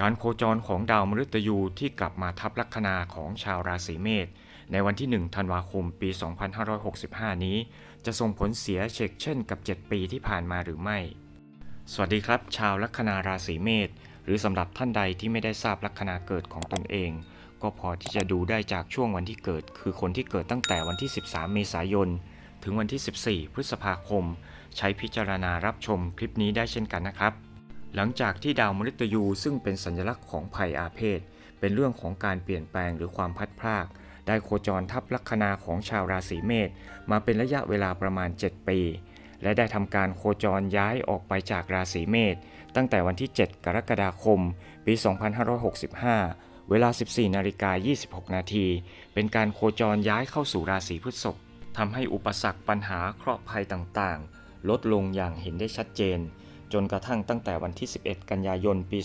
การโคจรของดาวมฤตยูที่กลับมาทับลัคนาของชาวราศีเมษในวันที่ 1 ธันวาคม ปี 2565 นี้ จะส่งผลเสียเชกเช่นกับ 7 ปีที่ผ่านมาหรือไม่ สวัสดีครับ ชาวลัคนาราศีเมษหรือสำหรับท่านใดที่ไม่ได้ทราบลัคนาเกิดของตนเอง ก็พอที่จะดูได้จากช่วงวันที่เกิด คือคนที่เกิดตั้งแต่วันที่ 13 เมษายน ถึงวันที่ 14 พฤษภาคม ใช้พิจารณารับชมคลิปนี้ได้เช่นกันนะครับ หลังจากที่ดาวมฤตยูซึ่งเป็นสัญลักษณ์ของภัยอาเพศ เป็นเรื่องของการเปลี่ยนแปลงหรือความพัดพราก ได้โคจรทับลัคนาของชาวราศีเมษมาเป็นระยะเวลาประมาณ 7 ปี และได้ทำการโคจรย้ายออกไปจากราศีเมษตั้งแต่วันที่ 7 กรกฎาคม ปี 2565 เวลา 14นาฬิกา26 นาทีเป็นการโคจรย้ายเข้าสู่ราศีพฤษภทำให้อุปสรรคปัญหาเคราะห์ภัยต่างๆ ลดลงอย่างเห็นได้ชัดเจน จนกระทั่งตั้งแต่วันที่ 11 กันยายน ปี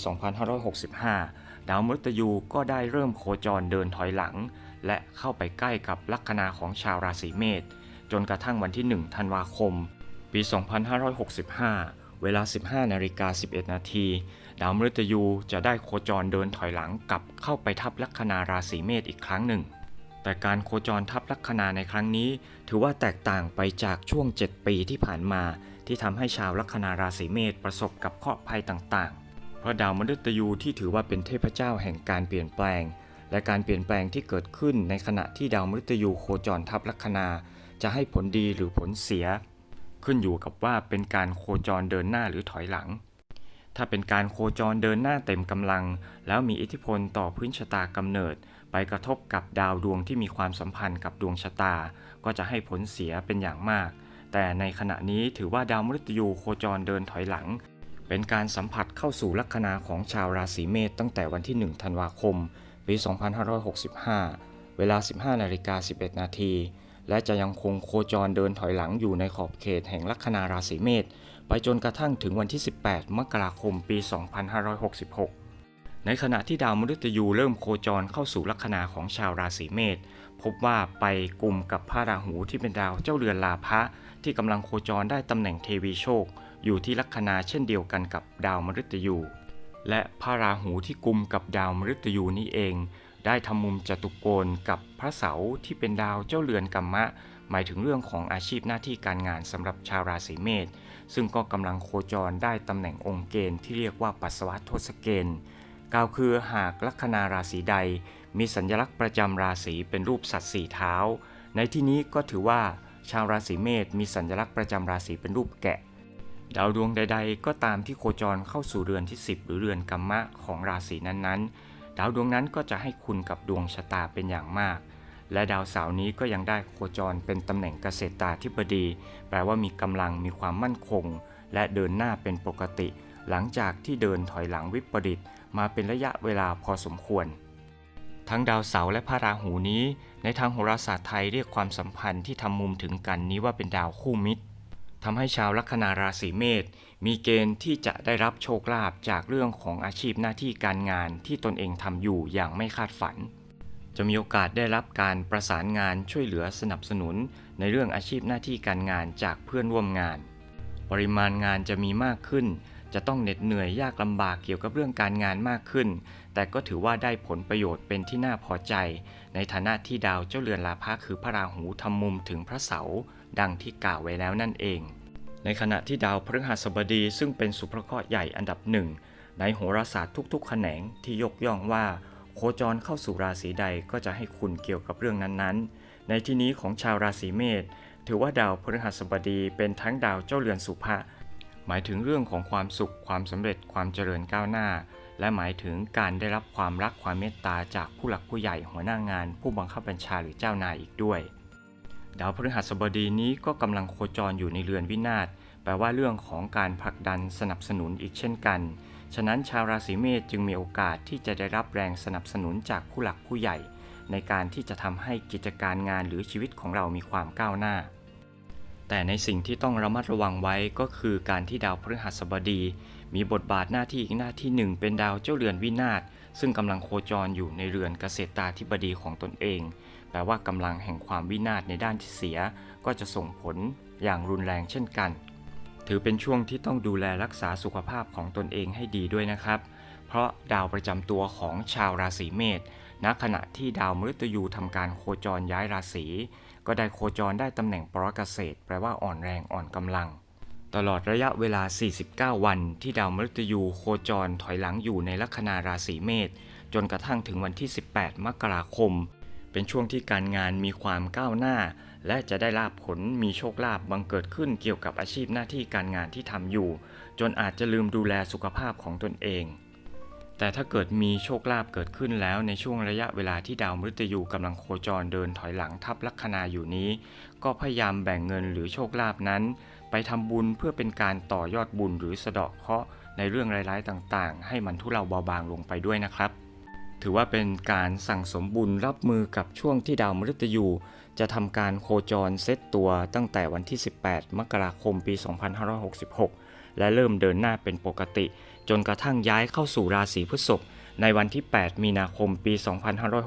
2565 ดาวมฤตยูก็ได้เริ่มโคจรเดินถอยหลัง และเข้าไปใกล้กับลัคนาของชาวราศีเมษจนกระทั่งวันที่ 1 ธันวาคม ปี 2565 เวลา 15นาฬิกา11 นาทีดาวมฤตยูจะได้โคจรเดินถอยหลังกลับเข้าไปทับลัคนาราศีเมษอีกครั้งหนึ่ง แต่การโคจรทับลัคนาในครั้งนี้ ถือว่าแตกต่างไปจากช่วง 7 ปีที่ผ่านมา ที่ทำให้ชาวลัคนาราศีเมษประสบกับเคราะห์ภัยต่างๆ เพราะดาวมฤตยูที่ถือว่าเป็นเทพเจ้าแห่งการเปลี่ยนแปลง และการเปลี่ยนแปลงที่เกิดขึ้นในขณะที่ดาวมฤตยูโคจรทับลัคนา จะให้ผลดีหรือผลเสีย ขึ้นอยู่กับว่าเป็นการโคจรเดินหน้าหรือถอยหลัง ถ้าเป็นการโคจรเดินหน้าเต็มกำลัง แล้วมีอิทธิพลต่อพื้นชะตากำเนิด ไปกระทบกับดาวดวงที่มีความสัมพันธ์กับดวงชะตา ก็จะให้ผลเสียเป็นอย่างมาก แต่ในขณะนี้ถือว่าดาวมฤตยูโคจรเดินถอยหลัง เป็นการสัมผัสเข้าสู่ลัคนาของชาวราศีเมษตั้งแต่วันที่ 1 ธันวาคม ปี 2565 เวลา 15นาฬิกา11 นาทีและจะยังคงโคจรเดินถอยหลังอยู่ในขอบเขตแห่งลัคนาราศีเมษไปจนกระทั่งถึงวันที่ 18 มกราคมปี 2566 ในขณะที่ดาวมฤตยูเริ่มโคจรเข้าสู่ลัคนาของชาวราศีเมษ พบว่าไปกลุ่มกับพระราหูที่เป็นดาวเจ้าเรือนลาภะที่กำลังโคจรได้ตำแหน่งเทวีโชค อยู่ที่ลัคนาเช่นเดียวกันกับดาวมฤตยู และพระราหูที่กลุ่มกับดาวมฤตยูนี้เอง ได้ทำมุมจตุโกณกับพระเสาร์ที่เป็นดาวเจ้าเรือนกัมมะ หมายถึงเรื่องของอาชีพหน้าที่การงานสำหรับชาวราศีเมษซึ่งก็กำลังโคจรได้ตำแหน่งองค์เกณฑ์ที่เรียกว่าปัสสาวะทศเกณฑ์กล่าวคือหากลัคนาราศีใด มีสัญลักษณ์ประจำราศีเป็นรูปสัตว์สี่เท้า ในที่นี้ก็ถือว่าชาวราศีเมษมีสัญลักษณ์ประจำราศีเป็นรูปแกะ ดาวดวงใด ๆ ก็ตามที่โคจรเข้าสู่เรือนที่ 10 หรือเรือนกัมมะของราศีนั้นๆ ดาวดวงนั้นก็จะให้คุณกับดวงชะตาเป็นอย่างมาก และดาวเสาร์นี้ก็ยังได้โคจรเป็นตำแหน่งเกษตราธิบดี แปลว่ามีกำลังมีความมั่นคง และเดินหน้าเป็นปกติ หลังจากที่เดินถอยหลังวิปริตมาเป็นระยะเวลาพอสมควร ทั้งดาวเสาร์และพระราหูนี้ ในทางโหราศาสตร์ไทยเรียกความสัมพันธ์ที่ทำมุมถึงกันนี้ว่าเป็นดาวคู่มิตรทำให้ชาวลัคนาราศีเมษมีเกณฑ์ที่จะได้รับโชคลาภจากเรื่องของอาชีพหน้าที่การงานที่ตนเองทำอยู่อย่างไม่คาดฝัน จะมีโอกาสได้รับการประสานงานช่วยเหลือสนับสนุน ในเรื่องอาชีพหน้าที่การงานจากเพื่อนร่วมงาน ปริมาณงานจะมีมากขึ้น จะต้องเหน็ดเหนื่อยยากลำบากเกี่ยวกับเรื่องการงานมากขึ้น แต่ก็ถือว่าได้ผลประโยชน์เป็นที่น่าพอใจ ในฐานะที่ดาวเจ้าเรือนลาภะคือพระราหูทำมุมถึงพระเสาร์ดังที่กล่าวไว้แล้วนั่นเอง ในขณะที่ดาวพฤหัสบดีซึ่งเป็นสุภเคราะห์ใหญ่อันดับหนึ่งในโหราศาสตร์ทุกๆ แขนงที่ยกย่องว่า โคจรเข้าสู่ราศีใดก็จะให้คุณเกี่ยวกับเรื่องนั้นๆ ในที่นี้ของชาวราศีเมษถือว่าดาวพฤหัสบดีเป็นทั้งดาวเจ้าเรือนสุภะหมายถึงเรื่องของความสุขความสำเร็จความเจริญก้าวหน้า และหมายถึงการได้รับความรักความเมตตาจากผู้หลักผู้ใหญ่หัวหน้างาน ผู้บังคับบัญชาหรือเจ้านายอีกด้วย ดาวพฤหัสบดีนี้ก็กำลังโคจรอยู่ในเรือนวินาศแปลว่าเรื่องของการผลักดันสนับสนุนอีกเช่นกัน ฉะนั้นชาวราศีเมษจึงมีโอกาสที่จะได้รับแรงสนับสนุนจากผู้หลักผู้ใหญ่ ในการที่จะทำให้กิจการงานหรือชีวิตของเรามีความก้าวหน้า แต่ในสิ่งที่ต้องระมัดระวังไว้ก็คือการที่ดาวพฤหัสบดี มีบทบาทหน้าที่อีกหน้าที่หนึ่งเป็นดาวเจ้าเรือนวินาศซึ่งกำลังโคจรอยู่ในเรือนเกษตราธิบดีของตนเอง แปลว่ากำลังแห่งความวินาศในด้านที่เสีย ก็จะส่งผลอย่างรุนแรงเช่นกัน ถือเป็นช่วงที่ต้องดูแลรักษาสุขภาพของตนเองให้ดีด้วยนะครับ เพราะดาวประจำตัวของชาวราศีเมษณขณะที่ดาวมฤตยูทำการโคจรย้ายราศีก็ได้โคจรได้ตำแหน่งปรเกษตร แปลว่าอ่อนแรงอ่อนกำลัง ตลอดระยะเวลา 49 วันที่ดาวมฤตยูโคจรถอยหลังอยู่ในลัคนาราศีเมษจนกระทั่งถึงวันที่ 18 มกราคม เป็นช่วงที่การงานมีความก้าวหน้า และจะได้ลาบผลมีโชคลาภบังเกิดขึ้นเกี่ยวกับอาชีพหน้าที่การงานที่ทำอยู่ จนอาจจะลืมดูแลสุขภาพของตนเอง แต่ถ้าเกิดมีโชคลาภเกิดขึ้นแล้วในช่วงระยะเวลาที่ดาวมฤตยูกำลังโคจรเดินถอยหลังทับลัคนาอยู่นี้ ก็พยายามแบ่งเงินหรือโชคลาภนั้น ไปทำบุญเพื่อเป็นการต่อยอดบุญหรือสะเดาะเคราะห์ในเรื่องร้ายๆต่างๆ ให้มันทุเลาเบาบางลงไปด้วยนะครับ ถือว่าเป็นการสั่งสมบุญรับมือกับช่วงที่ดาวมฤตยู จะทำการโคจรเซตตัวตั้งแต่วันที่ 18 มกราคมปี 2566 และเริ่มเดินหน้าเป็นปกติ จนกระทั่งย้ายเข้าสู่ราศีพฤษภในวันที่ 8 มีนาคมปี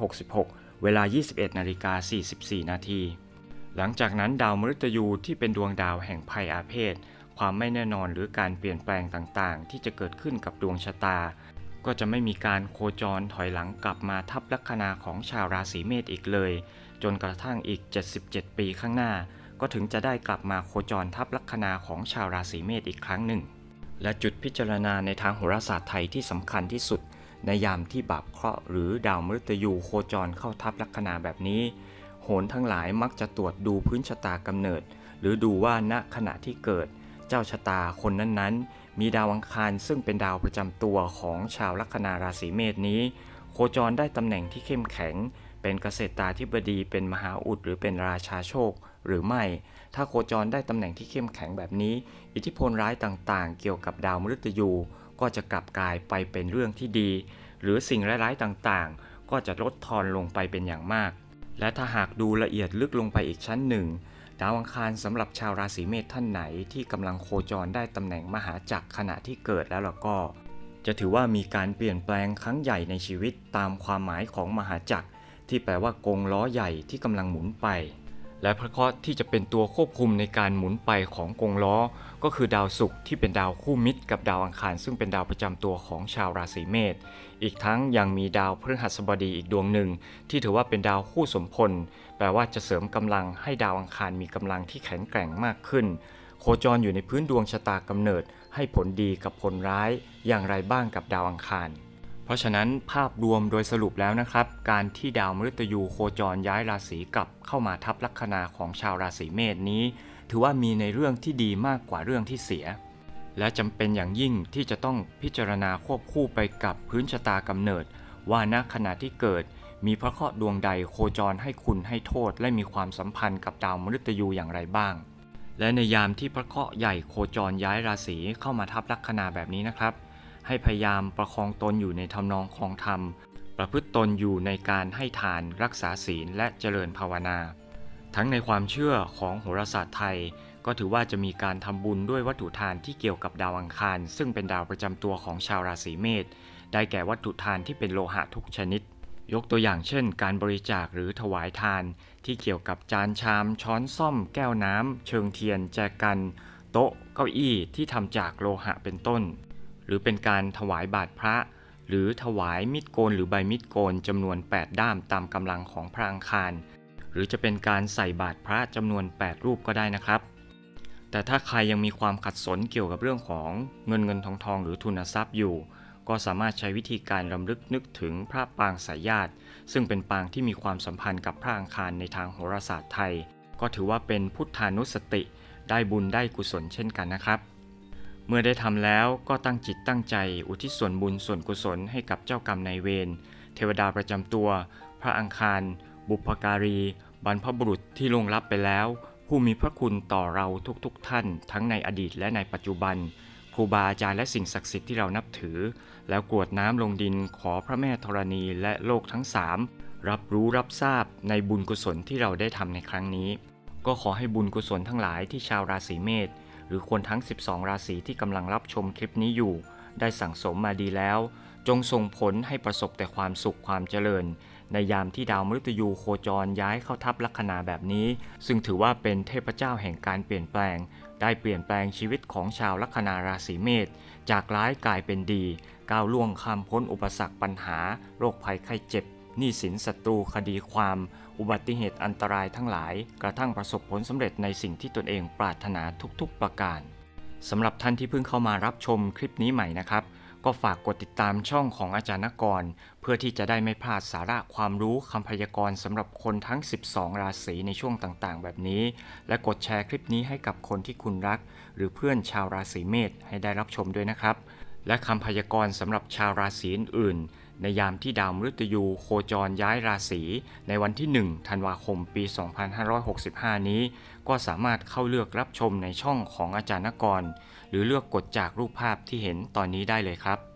2566 เวลา 21นาฬิกา44 นาที หลังจากนั้นดาวมฤตยูที่เป็นดวงดาวแห่งภัยอาเพศ ความไม่แน่นอนหรือการเปลี่ยนแปลงต่างๆ ที่จะเกิดขึ้นกับดวงชะตา ก็จะไม่มีการโคจรถอยหลังกลับมาทับลัคนาของชาวราศีเมษอีกเลย จนกระทั่งอีก 77 ปีข้างหน้า ก็ถึงจะได้กลับมาโคจรทับลัคนาของชาวราศีเมษอีกครั้งหนึ่ง และจุดพิจารณาในทางโหราศาสตร์ไทยที่สำคัญที่สุด ในยามที่บาปเคราะห์หรือดาวมฤตยูโคจรเข้าทับลัคนาแบบนี้ โหนทั้งหลายมักจะตรวจดูพื้นชะตากำเนิด หรือดูว่าณขณะที่เกิด เจ้าชะตาคนนั้นๆ มีดาวอังคารซึ่งเป็นดาวประจำตัวของชาวลัคนาราศีเมษนี้ โคจรได้ตำแหน่งที่เข้มแข็ง เป็นเกษตราธิบดีเป็นมหาอุดหรือเป็นราชาโชค หรือไม่ ถ้าโคจรได้ตำแหน่งที่เข้มแข็งแบบนี้ อิทธิพลร้ายต่างๆ เกี่ยวกับดาวมฤตยูก็จะกลับกลายไปเป็นเรื่องที่ดี หรือสิ่งร้ายๆต่างๆ ก็จะลดทอนลงไปเป็นอย่างมาก และถ้าหากดูละเอียดลึกลงไปอีกชั้นหนึ่ง ดาวอังคารสำหรับชาวราศีเมษท่านไหนที่กำลังโคจรได้ตำแหน่งมหาจักรขณะที่เกิดแล้วล่ะก็ จะถือว่ามีการเปลี่ยนแปลงครั้งใหญ่ในชีวิตตามความหมายของมหาจักรที่แปลว่ากงล้อใหญ่ที่กำลังหมุนไป และพระเคราะห์ที่จะเป็นตัวควบคุมในการหมุนไปของกงล้อ ก็คือดาวศุกร์ที่เป็นดาวคู่มิตรกับดาวอังคาร ซึ่งเป็นดาวประจำตัวของชาวราศีเมษ อีกทั้งยังมีดาวพฤหัสบดีอีกดวงหนึ่ง ที่ถือว่าเป็นดาวคู่สมพล แปลว่าจะเสริมกำลังให้ดาวอังคารมีกำลังที่แข็งแกร่งมากขึ้น โคจรอยู่ในพื้นดวงชะตากำเนิด ให้ผลดีกับผลร้าย อย่างไรบ้างกับดาวอังคาร ราะฉะนั้นภาพรวมโดยสรุปแล้วนะครับ การที่ดาวมฤตยูโคจรย้ายราศีกลับเข้ามาทับลัคนาของชาวราศีเมษนี้ ถือว่ามีในเรื่องที่ดีมากกว่าเรื่องที่เสีย และจำเป็นอย่างยิ่งที่จะต้องพิจารณาควบคู่ไปกับพื้นชะตากำเนิด ว่าณขณะที่เกิด มีพระเคราะห์ดวงใดโคจรให้คุณให้โทษ และมีความสัมพันธ์กับดาวมฤตยูอย่างไรบ้าง และในยามที่พระเคราะห์ใหญ่โคจรย้ายราศีเข้ามาทับลัคนาแบบนี้นะครับ ให้พยายามประคองตนอยู่ในทำนองคลองธรรม ประพฤติตนอยู่ในการให้ทานรักษาศีลและเจริญภาวนา ทั้งในความเชื่อของโหราศาสตร์ไทย ก็ถือว่าจะมีการทำบุญด้วยวัตถุทานที่เกี่ยวกับดาวอังคาร ซึ่งเป็นดาวประจำตัวของชาวราศีเมษได้แก่วัตถุทานที่เป็นโลหะทุกชนิด ยกตัวอย่างเช่น การบริจาคหรือถวายทาน ที่เกี่ยวกับจานชาม ช้อนซ่อม แก้วน้ำเชิงเทียน แจกัน โต๊ะ เก้าอี้ที่ทำจากโลหะเป็นต้น รือเป็นการถวายบาตรพระ หรือถวายมิดโกนหรือใบมิดโกนจำนวน 8 ด้ามตามกำลังของพระอังคาร หรือจะเป็นการใส่บาตรพระจำนวน 8 รูปก็ได้นะครับ แต่ถ้าใครยังมีความขัดสนเกี่ยวกับเรื่องของเงินเงินทองทองหรือทุนทรัพย์อยู่ ก็สามารถใช้วิธีการรำลึกนึกถึงพระปางสายญาติ ซึ่งเป็นปางที่มีความสัมพันธ์กับพระอังคารในทางโหราศาสตร์ไทย ก็ถือว่าเป็นพุทธานุสติ ได้บุญได้กุศลเช่นกันนะครับ เมื่อได้ทำแล้วก็ตั้งจิตตั้งใจอุทิศส่วนบุญส่วนกุศลให้กับเจ้ากรรมนายเวรเทวดาประจำตัว พระอังคาร บุพการี บรรพบุรุษที่ล่วงลับไปแล้ว ผู้มีพระคุณต่อเราทุกๆทท่าน ทั้งในอดีตและในปัจจุบัน ครูบาอาจารย์และสิ่งศักดิ์สิทธิ์ที่เรานับถือ แล้วกรวดน้ำลงดินขอพระแม่ธรณีและโลกทั้งสามรับรู้รับทราบในบุญกุศลที่เราได้ทำในครั้งนี้ ก็ขอให้บุญกุศลทั้งหลายที่ชาวราศีเมษ รือคนทั้ง 12 ราศีที่กำลังรับชมคลิปนี้อยู่ ได้สั่งสมมาดีแล้ว จงส่งผลให้ประสบแต่ความสุขความเจริญ ในยามที่ดาวมฤตยูโคจรย้ายเข้าทับลัคนาแบบนี้ ซึ่งถือว่าเป็นเทพเจ้าแห่งการเปลี่ยนแปลง ได้เปลี่ยนแปลงชีวิตของชาวลัคนาราศีเมษจากร้ายกลายเป็นดี ก้าวล่วงข้ามพ้นอุปสรรคปัญหา โรคภัยไข้เจ็บ หนี้สินศัตรูคดีความ อุบัติเหตุอันตรายทั้งหลาย กระทั่งประสบผลสำเร็จในสิ่งที่ตนเองปรารถนาทุกๆประการสำหรับท่านที่เพิ่งเข้ามารับชมคลิปนี้ใหม่นะครับ ก็ฝากกดติดตามช่องของอาจารย์นกร เพื่อที่จะได้ไม่พลาดสาระความรู้คำพยากรณ์สำหรับคนทั้ง 12 ราศีในช่วงต่างๆ แบบนี้ และกดแชร์คลิปนี้ให้กับคนที่คุณรัก หรือเพื่อนชาวราศีเมษให้ได้รับชมด้วยนะครับ และคำพยากรณ์สำหรับชาวราศีอื่นๆ ในยามที่ดาวมฤตยูโคจรย้ายราศีในวันที่ 1 ธันวาคมปี 2565 นี้ ก็สามารถเข้าเลือกรับชมในช่องของอาจารย์นกร หรือเลือกกดจากรูปภาพที่เห็นตอนนี้ได้เลยครับ